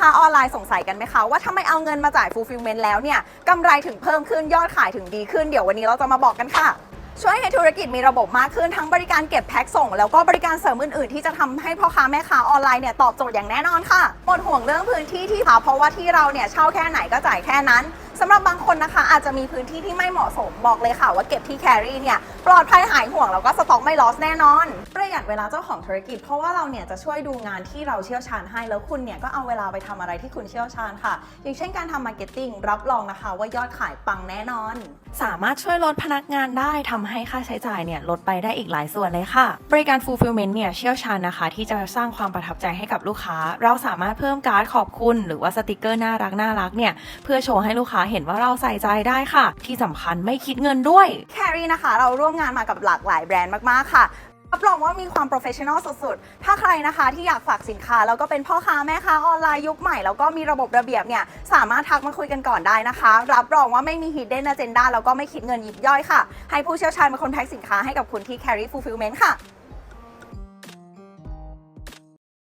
ค้าออนไลน์สงสัยกันไหมคะว่าทำไมเอาเงินมาจ่าย fulfillment แล้วเนี่ยกำไรถึงเพิ่มขึ้นยอดขายถึงดีขึ้นเดี๋ยววันนี้เราจะมาบอกกันค่ะ ช่วยให้ธุรกิจมีระบบมากขึ้นทั้งบริการเก็บแพ็คส่ง แล้วก็บริการเสริมอื่นๆ ที่จะทำให้พ่อค้าแม่ค้าออนไลน์เนี่ยตอบโจทย์อย่างแน่นอนค่ะหมดห่วงเรื่องพื้นที่ที่ค่ะเพราะว่าที่เราเนี่ยเช่าแค่ไหนก็จ่ายแค่นั้นสำหรับบางคนนะคะ อาจจะมีพื้นที่ที่ไม่เหมาะสมบอกเลยค่ะว่าเก็บที่แครี่เนี่ยปลอดภัยหายห่วงแล้วก็สต็อกไม่ลอสแน่นอน ประหยัดเวลาเจ้าของธุรกิจ เพราะว่าเราเนี่ยจะช่วยดูงานที่เราเชี่ยวชาญให้ แล้วคุณเนี่ยก็เอาเวลาไปทำอะไรที่คุณเชี่ยวชาญค่ะ อย่างเช่นการทำมาร์เก็ตติ้งรับรองนะคะว่ายอดขายปังแน่นอน สามารถช่วยลดพนักงานได้ทำให้ค่าใช้จ่ายเนี่ยลดไปได้อีกหลายส่วนเลยค่ะ บริการ fulfillment เนี่ยเชี่ยวชาญนะคะ ที่จะสร้างความประทับใจให้กับลูกค้า เราสามารถเพิ่มการ์ดขอบคุณ หรือว่าสติกเกอร์น่ารักน่ารักเนี่ยเพื่อโชว์ให้ลูกค้าเห็นว่าเราใส่ใจได้ค่ะ ที่สำคัญไม่คิดเงินด้วยแครีนะคะ เราร่วมงานมากับหลากหลายแบรนด์มากๆค่ะ รับรองว่ามีความโปรเฟชชั่นอลสุดๆ ถ้าใครนะคะที่อยากฝากสินค้า แล้วก็เป็นพ่อค้าแม่ค้าออนไลน์ยุคใหม่ แล้วก็มีระบบระเบียบเนี่ย สามารถทักมาคุยกันก่อนได้นะคะ รับรองว่าไม่มี hidden agenda แล้วก็ไม่คิดเงินยิบย่อยค่ะ ให้ผู้เชี่ยวชาญเป็นคนแพ็คสินค้าให้กับคุณที่ Carry Fulfillment ค่ะ